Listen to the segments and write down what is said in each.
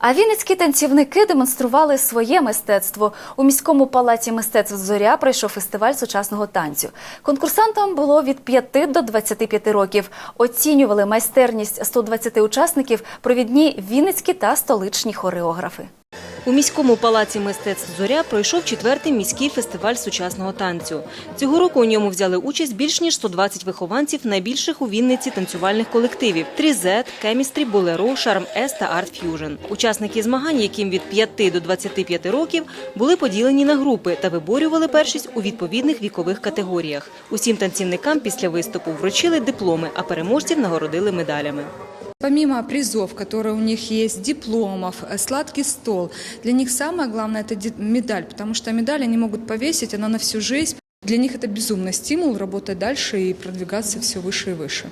А вінницькі танцівники демонстрували своє мистецтво. У міському палаці мистецтв Зоря пройшов фестиваль сучасного танцю. Конкурсантам було від 5 до 25 років. Оцінювали майстерність 120 учасників провідні вінницькі та столичні хореографи. У міському палаці мистецтв Зоря пройшов четвертий міський фестиваль сучасного танцю. Цього року у ньому взяли участь більш ніж 120 вихованців найбільших у Вінниці танцювальних колективів: Трізет, Кемістрі, Болеро, Шарм С та Арт Ф'южн. Учасники змагань, яким від 5 до 25 років, були поділені на групи та виборювали першість у відповідних вікових категоріях. Усім танцівникам після виступу вручили дипломи, а переможців нагородили медалями. Помимо призов, которые у них есть, дипломов, э, сладкий стол, для них самое главное – это ди- медаль, потому что медаль они могут повесить, она на всю жизнь. Для них это безумный стимул работать дальше и продвигаться все выше и выше.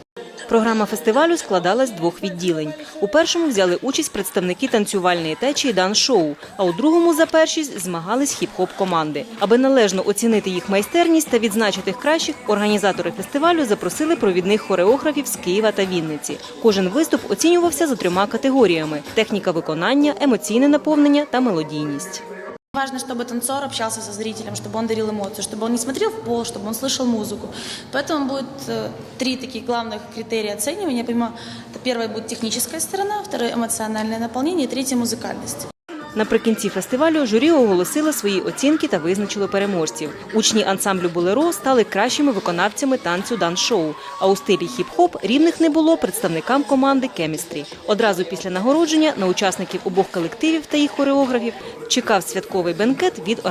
Програма фестивалю складалась з двох відділень. У першому взяли участь представники танцювальної течії дан-шоу, а у другому за першість змагались хіп-хоп команди. Аби належно оцінити їх майстерність та відзначити кращих, організатори фестивалю запросили провідних хореографів з Києва та Вінниці. Кожен виступ оцінювався за трьома категоріями: техніка виконання, емоційне наповнення та мелодійність. Важно, чтобы танцор общался со зрителем, чтобы он дарил эмоцию, чтобы он не смотрел в пол, чтобы он слышал музыку. Поэтому будет э, три таких главных критерия оценивания. Помимо, это первое будет техническая сторона, второе эмоциональное наполнение, и третье музыкальность. Наприкінці фестивалю журі оголосило свої оцінки та визначило переможців. Учні ансамблю Болеро стали кращими виконавцями танцю дан-шоу, а у стилі хіп-хоп рівних не було представникам команди Кемістрі. Одразу після нагородження на учасників обох колективів та їх хореографів чекав святковий бенкет від організаторів.